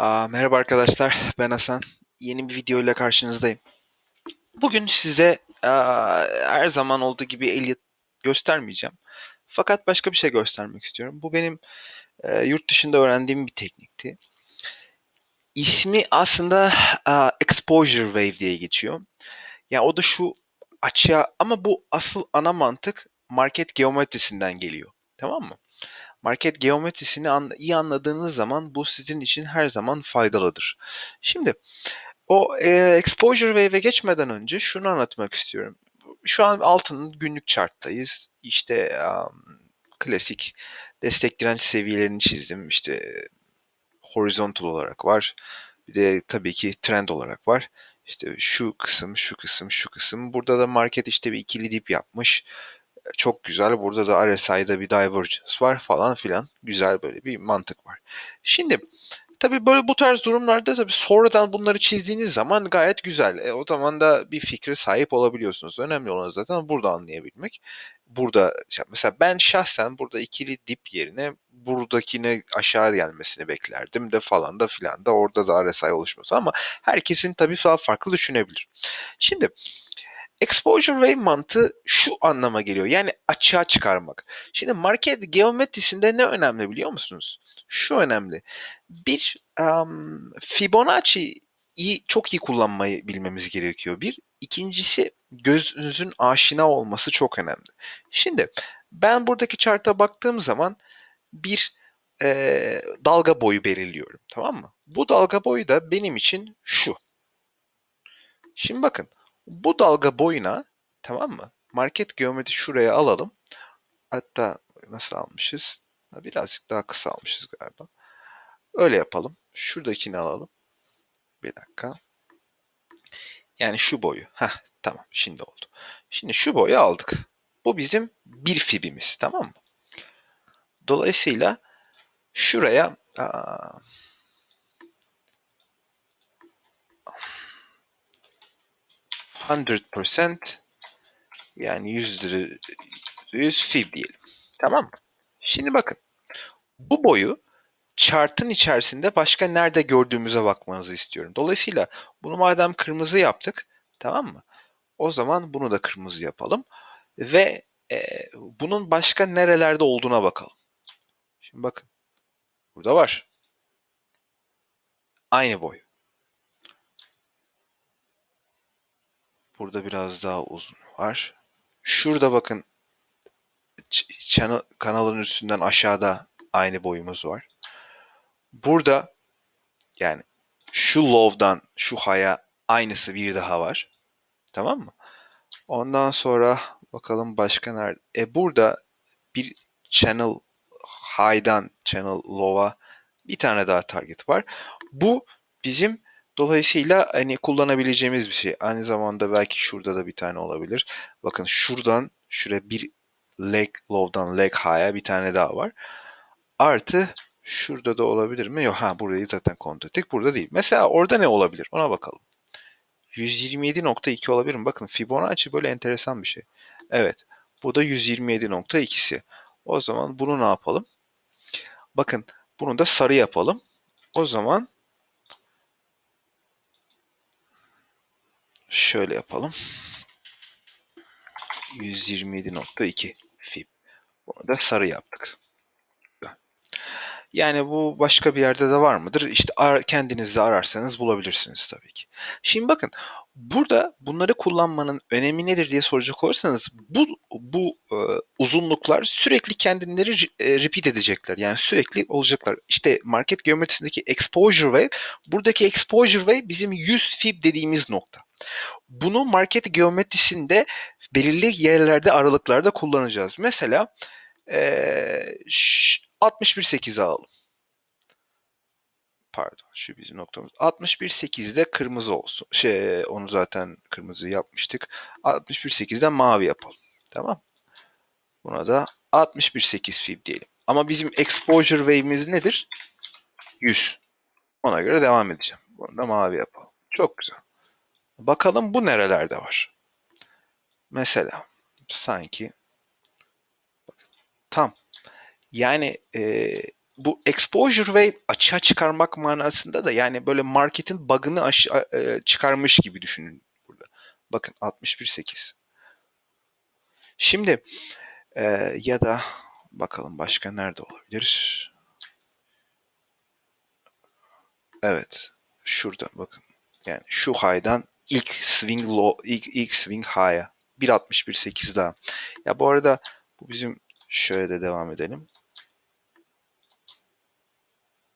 Aa, merhaba arkadaşlar, ben Hasan. Yeni bir video ile karşınızdayım. Bugün size aa, her zaman olduğu gibi Elliot göstermeyeceğim. Fakat başka bir şey göstermek istiyorum. Bu benim e, yurt dışında öğrendiğim bir teknikti. İsmi aslında aa, Exposure Wave diye geçiyor. Ya o da şu açığa ama bu asıl ana mantık market geometrisinden geliyor. Tamam mı? Market geometrisini an- iyi anladığınız zaman bu sizin için her zaman faydalıdır. Şimdi o e, exposure wave'e geçmeden önce şunu anlatmak istiyorum. Şu an altının günlük charttayız. İşte um, klasik destek direnç seviyelerini çizdim. İşte horizontal olarak var. Bir de tabii ki trend olarak var. İşte şu kısım, şu kısım, şu kısım. Burada da market işte bir ikili dip yapmış. Çok güzel. Burada da RSI'da bir divergence var falan filan. Güzel böyle bir mantık var. Şimdi tabii böyle bu tarz durumlarda tabii sonradan bunları çizdiğiniz zaman gayet güzel. E, o zaman da bir fikre sahip olabiliyorsunuz. Önemli olan zaten burada anlayabilmek. Burada mesela ben şahsen burada ikili dip yerine buradakine aşağı gelmesini beklerdim de falan da filan da orada da RSI oluşması ama herkesin tabii daha farklı düşünebilir. Şimdi Exposure wave mantığı şu anlama geliyor. Yani açığa çıkarmak. Şimdi market geometrisinde ne önemli biliyor musunuz? Şu önemli. Bir um, Fibonacci'yi çok iyi kullanmayı bilmemiz gerekiyor. Bir. İkincisi gözünüzün aşina olması çok önemli. Şimdi ben buradaki chart'a baktığım zaman bir e, dalga boyu belirliyorum. Tamam mı? Bu dalga boyu da benim için şu. Şimdi bakın bu dalga boyuna tamam mı? Market geometri şuraya alalım. Hatta nasıl almışız? Birazcık daha kısa almışız galiba. Öyle yapalım. Şuradakini alalım. Bir dakika. Yani şu boyu. Heh, tamam şimdi oldu. Şimdi şu boyu aldık. Bu bizim bir fibimiz tamam mı? Dolayısıyla şuraya aa, 100% yani 100 lira 100 fib diyelim. Tamam mı? Şimdi bakın. Bu boyu chart'ın içerisinde başka nerede gördüğümüze bakmanızı istiyorum. Dolayısıyla bunu madem kırmızı yaptık, tamam mı? O zaman bunu da kırmızı yapalım ve e, bunun başka nerelerde olduğuna bakalım. Şimdi bakın. Burada var. Aynı boy. Burada biraz daha uzun var. Şurada bakın kanalın üstünden aşağıda aynı boyumuz var. Burada yani şu low'dan şu high'a aynısı bir daha var. Tamam mı? Ondan sonra bakalım başka nerede? E burada bir channel high'dan channel low'a bir tane daha target var. Bu bizim Dolayısıyla hani kullanabileceğimiz bir şey. Aynı zamanda belki şurada da bir tane olabilir. Bakın şuradan şuraya bir leg low'dan leg high'a bir tane daha var. Artı şurada da olabilir mi? Yok ha burayı zaten kontrol ettik. Burada değil. Mesela orada ne olabilir? Ona bakalım. 127.2 olabilir mi? Bakın Fibonacci böyle enteresan bir şey. Evet. Bu da 127.2'si. O zaman bunu ne yapalım? Bakın bunu da sarı yapalım. O zaman şöyle yapalım. 127.2 fib. Bunu da sarı yaptık. Yani bu başka bir yerde de var mıdır? İşte ar- kendiniz ararsanız bulabilirsiniz tabii ki. Şimdi bakın burada bunları kullanmanın önemi nedir diye soracak olursanız bu bu e, uzunluklar sürekli kendileri e, repeat edecekler. Yani sürekli olacaklar. İşte market geometrisindeki exposure wave buradaki exposure wave bizim 100 fib dediğimiz nokta. Bunu market geometrisinde belirli yerlerde aralıklarda kullanacağız. Mesela ee, 61.8'e alalım. Pardon şu bizim noktamız. 61.8'de kırmızı olsun. Şey onu zaten kırmızı yapmıştık. 61.8'de mavi yapalım. Tamam. Buna da 61.8 fib diyelim. Ama bizim exposure wave'imiz nedir? 100. Ona göre devam edeceğim. Bunu da mavi yapalım. Çok güzel. Bakalım bu nerelerde var. Mesela sanki tam yani e, bu exposure ve açığa çıkarmak manasında da yani böyle marketin bug'ını aşağı, e, çıkarmış gibi düşünün burada. Bakın 61.8. Şimdi e, ya da bakalım başka nerede olabilir? Evet. Şurada bakın. Yani şu high'dan ilk swing low, ilk, ilk swing high'a 1.61.8 daha. Ya bu arada bu bizim şöyle de devam edelim.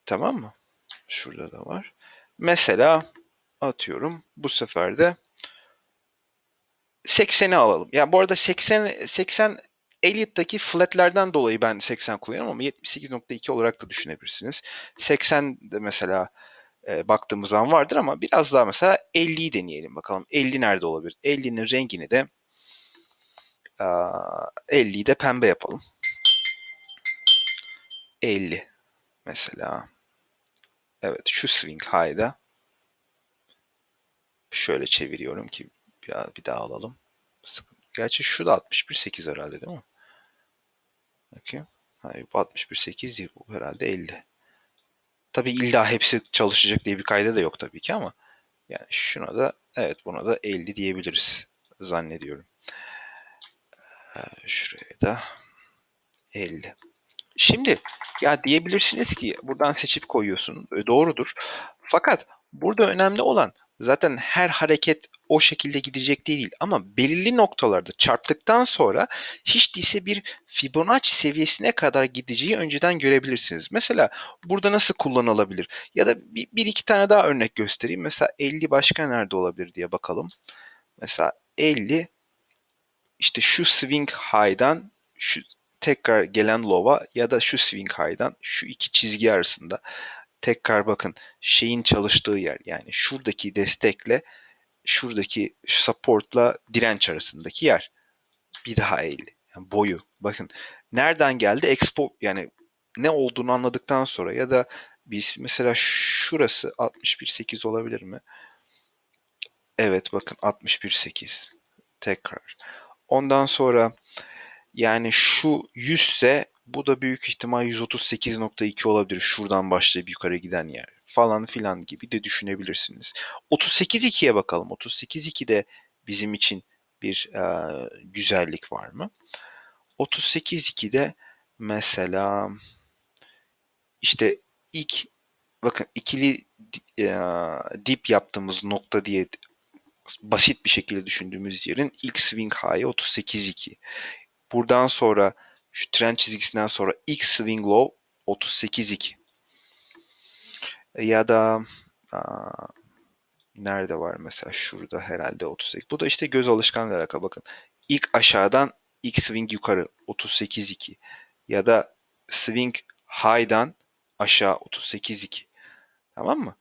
Tamam mı? Şurada da var. Mesela atıyorum bu sefer de 80'i alalım. Ya yani bu arada 80 80 Elliot'taki flatlerden dolayı ben 80 kullanıyorum ama 78.2 olarak da düşünebilirsiniz. 80 de mesela e, baktığımız zaman vardır ama biraz daha mesela 50'yi deneyelim bakalım. 50 nerede olabilir? 50'nin rengini de 50'yi de pembe yapalım. 50 mesela. Evet şu swing high'da şöyle çeviriyorum ki bir, bir daha alalım. Gerçi şu da 61.8 herhalde değil mi? Bakayım. Hayır bu 61.8 değil bu herhalde 50. Tabi illa hepsi çalışacak diye bir kayda da yok tabii ki ama yani şuna da evet buna da 50 diyebiliriz zannediyorum. Ee, şuraya da 50. Şimdi ya diyebilirsiniz ki buradan seçip koyuyorsun. E, doğrudur. Fakat burada önemli olan zaten her hareket o şekilde gidecek değil ama belirli noktalarda çarptıktan sonra hiç değilse bir Fibonacci seviyesine kadar gideceği önceden görebilirsiniz. Mesela burada nasıl kullanılabilir? Ya da bir, bir iki tane daha örnek göstereyim. Mesela 50 başka nerede olabilir diye bakalım. Mesela 50 işte şu swing high'dan şu tekrar gelen low'a ya da şu swing high'dan şu iki çizgi arasında tekrar bakın şeyin çalıştığı yer yani şuradaki destekle şuradaki supportla direnç arasındaki yer. Bir daha eğili. Yani boyu. Bakın nereden geldi? Expo yani ne olduğunu anladıktan sonra ya da biz mesela şurası 61.8 olabilir mi? Evet bakın 61.8. Tekrar. Ondan sonra yani şu 100 ise bu da büyük ihtimal 138.2 olabilir. Şuradan başlayıp yukarı giden yer falan filan gibi de düşünebilirsiniz. 38.2'ye bakalım. 38.2'de bizim için bir e, güzellik var mı? 38.2'de mesela işte ilk bakın ikili e, dip yaptığımız nokta diye basit bir şekilde düşündüğümüz yerin ilk swing high'ı 38.2. Buradan sonra şu trend çizgisinden sonra ilk swing low 38.2. Ya da aa, nerede var mesela şurada herhalde 38. Bu da işte göz alışkanlığı alakalı bakın. İlk aşağıdan ilk swing yukarı 38.2 ya da swing high'dan aşağı 38.2. Tamam mı?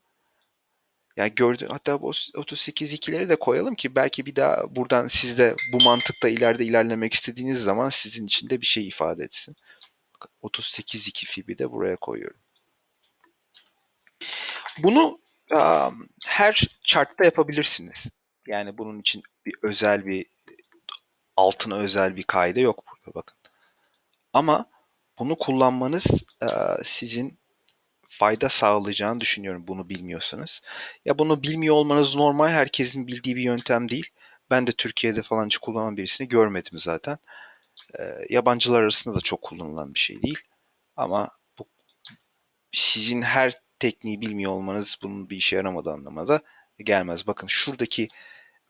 Yani gördüğün hatta bu 38 ikileri de koyalım ki belki bir daha buradan siz de bu mantıkta ileride ilerlemek istediğiniz zaman sizin için de bir şey ifade etsin. 38 2 fibi de buraya koyuyorum. Bunu um, her chartta yapabilirsiniz. Yani bunun için bir özel bir altına özel bir kayda yok burada bakın. Ama bunu kullanmanız uh, sizin fayda sağlayacağını düşünüyorum bunu bilmiyorsanız. Ya bunu bilmiyor olmanız normal. Herkesin bildiği bir yöntem değil. Ben de Türkiye'de falan hiç kullanan birisini görmedim zaten. E, yabancılar arasında da çok kullanılan bir şey değil. Ama bu sizin her tekniği bilmiyor olmanız bunun bir işe yaramadığı anlamına gelmez. Bakın şuradaki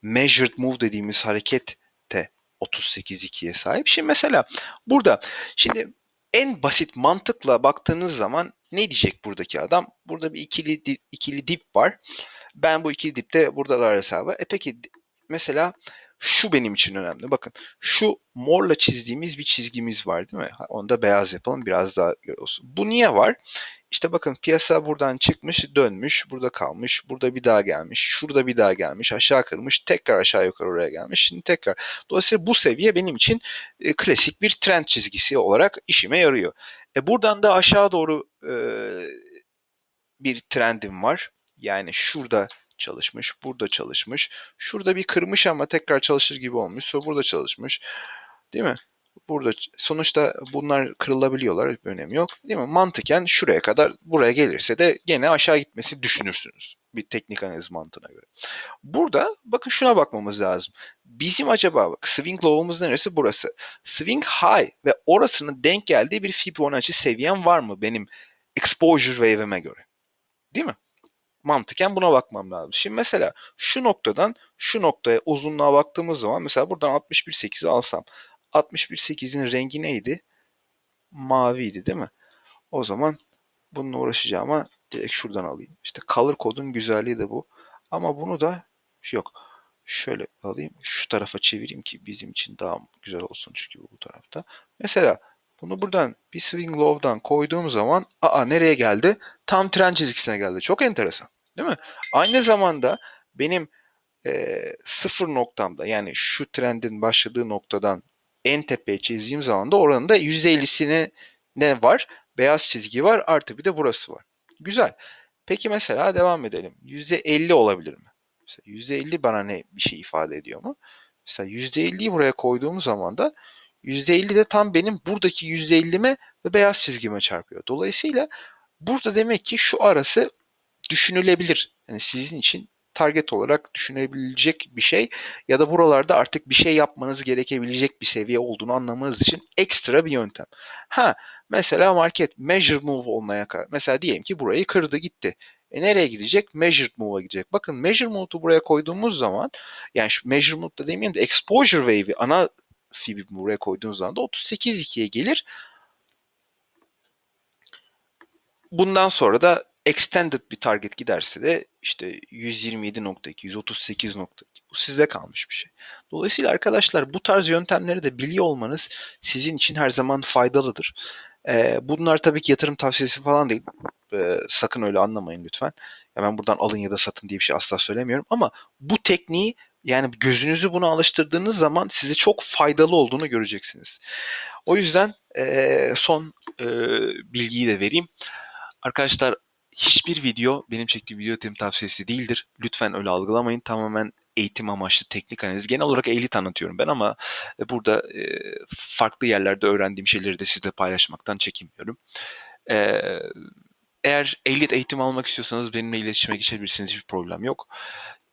measured move dediğimiz hareket de 38-2'ye sahip. Şimdi mesela burada şimdi en basit mantıkla baktığınız zaman ne diyecek buradaki adam? Burada bir ikili dip, ikili dip var. Ben bu ikili dipte buradalar hesabı. E peki mesela şu benim için önemli. Bakın şu morla çizdiğimiz bir çizgimiz var değil mi? Onu da beyaz yapalım biraz daha olsun. Bu niye var? İşte bakın piyasa buradan çıkmış, dönmüş, burada kalmış, burada bir daha gelmiş, şurada bir daha gelmiş, aşağı kırmış, tekrar aşağı yukarı oraya gelmiş, şimdi tekrar. Dolayısıyla bu seviye benim için e, klasik bir trend çizgisi olarak işime yarıyor. E buradan da aşağı doğru e, bir trendim var. Yani şurada çalışmış, burada çalışmış. Şurada bir kırmış ama tekrar çalışır gibi olmuş. Sonra burada çalışmış. Değil mi? Burada sonuçta bunlar kırılabiliyorlar. Bir önemi yok. Değil mi? Mantıken şuraya kadar buraya gelirse de gene aşağı gitmesi düşünürsünüz. Bir teknik analiz mantığına göre. Burada bakın şuna bakmamız lazım. Bizim acaba bak swing low'umuz neresi? Burası. Swing high ve orasının denk geldiği bir Fibonacci seviyem var mı benim exposure wave'ime göre? Değil mi? Mantıken buna bakmam lazım. Şimdi mesela şu noktadan şu noktaya uzunluğa baktığımız zaman mesela buradan 61.8'i alsam 61.8'in rengi neydi? Maviydi değil mi? O zaman bununla uğraşacağıma direkt şuradan alayım. İşte color kodun güzelliği de bu. Ama bunu da yok. Şöyle alayım. Şu tarafa çevireyim ki bizim için daha güzel olsun çünkü bu tarafta. Mesela bunu buradan bir swing low'dan koyduğum zaman aa nereye geldi? Tam tren çizgisine geldi. Çok enteresan. Değil mi? Aynı zamanda benim e, sıfır noktamda yani şu trendin başladığı noktadan en tepeye çizdiğim zaman da oranın da %50'sine ne var? Beyaz çizgi var artı bir de burası var. Güzel. Peki mesela devam edelim. %50 olabilir mi? Mesela %50 bana ne bir şey ifade ediyor mu? Mesela %50'yi buraya koyduğum zaman da %50 de tam benim buradaki %50'me ve beyaz çizgime çarpıyor. Dolayısıyla burada demek ki şu arası düşünülebilir. Yani sizin için target olarak düşünebilecek bir şey ya da buralarda artık bir şey yapmanız gerekebilecek bir seviye olduğunu anlamanız için ekstra bir yöntem. Ha mesela market measure move olmaya karar. Mesela diyelim ki burayı kırdı gitti. E nereye gidecek? Measured move'a gidecek. Bakın measure move'u buraya koyduğumuz zaman yani şu measure move da demeyeyim de exposure wave'i ana fibi buraya koyduğunuz zaman da 38.2'ye gelir. Bundan sonra da extended bir target giderse de işte 127.2, 138.2 bu size kalmış bir şey. Dolayısıyla arkadaşlar bu tarz yöntemleri de biliyor olmanız sizin için her zaman faydalıdır. Ee, bunlar tabii ki yatırım tavsiyesi falan değil. Ee, sakın öyle anlamayın lütfen. Hemen buradan alın ya da satın diye bir şey asla söylemiyorum. Ama bu tekniği yani gözünüzü buna alıştırdığınız zaman size çok faydalı olduğunu göreceksiniz. O yüzden e, son e, bilgiyi de vereyim. Arkadaşlar hiçbir video benim çektiğim video yatırım tavsiyesi değildir. Lütfen öyle algılamayın. Tamamen eğitim amaçlı teknik analiz. Genel olarak eğilit tanıtıyorum ben ama burada e, farklı yerlerde öğrendiğim şeyleri de sizle paylaşmaktan çekinmiyorum. E, eğer ehliyet eğitim almak istiyorsanız benimle iletişime geçebilirsiniz. Hiçbir problem yok.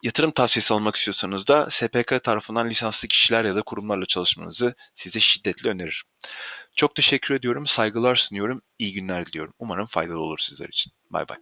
Yatırım tavsiyesi almak istiyorsanız da SPK tarafından lisanslı kişiler ya da kurumlarla çalışmanızı size şiddetle öneririm. Çok teşekkür ediyorum, saygılar sunuyorum, iyi günler diliyorum. Umarım faydalı olur sizler için. Bay bay.